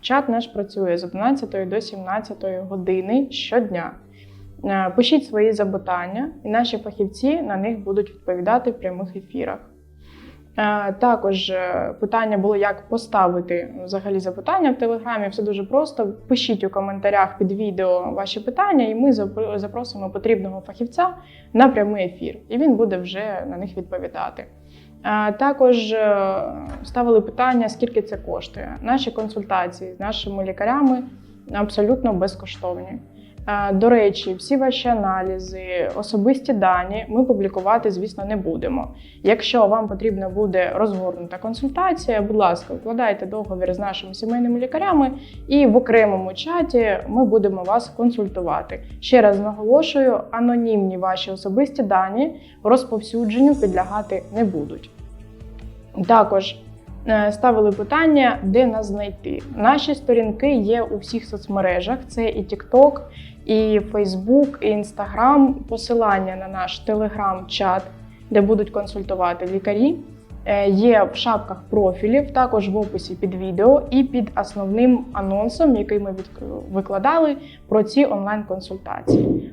Чат наш працює з 11 до 17 години щодня. Е, Пишіть свої запитання, і наші фахівці на них будуть відповідати в прямих ефірах. Е, Також е, питання було, як поставити взагалі запитання в Телеграмі. Все дуже просто. Пишіть у коментарях під відео ваші питання, і ми запросимо потрібного фахівця на прямий ефір, і він буде вже на них відповідати. Е, Також ставили питання, скільки це коштує. Наші консультації з нашими лікарями абсолютно безкоштовні. Е, До речі, всі ваші аналізи, особисті дані ми публікувати, звісно, не будемо. Якщо вам потрібна буде розгорнута консультація, будь ласка, укладайте договір з нашими сімейними лікарями, і в окремому чаті ми будемо вас консультувати. Ще раз наголошую, анонімні ваші особисті дані розповсюдженню підлягати не будуть. Також ставили питання, де нас знайти. Наші сторінки є у всіх соцмережах: це і TikTok, і Facebook, і Instagram. Посилання на наш телеграм-чат, де будуть консультувати лікарі. е, Є в шапках профілів, також в описі під відео і під основним анонсом, який ми викладали про ці онлайн-консультації.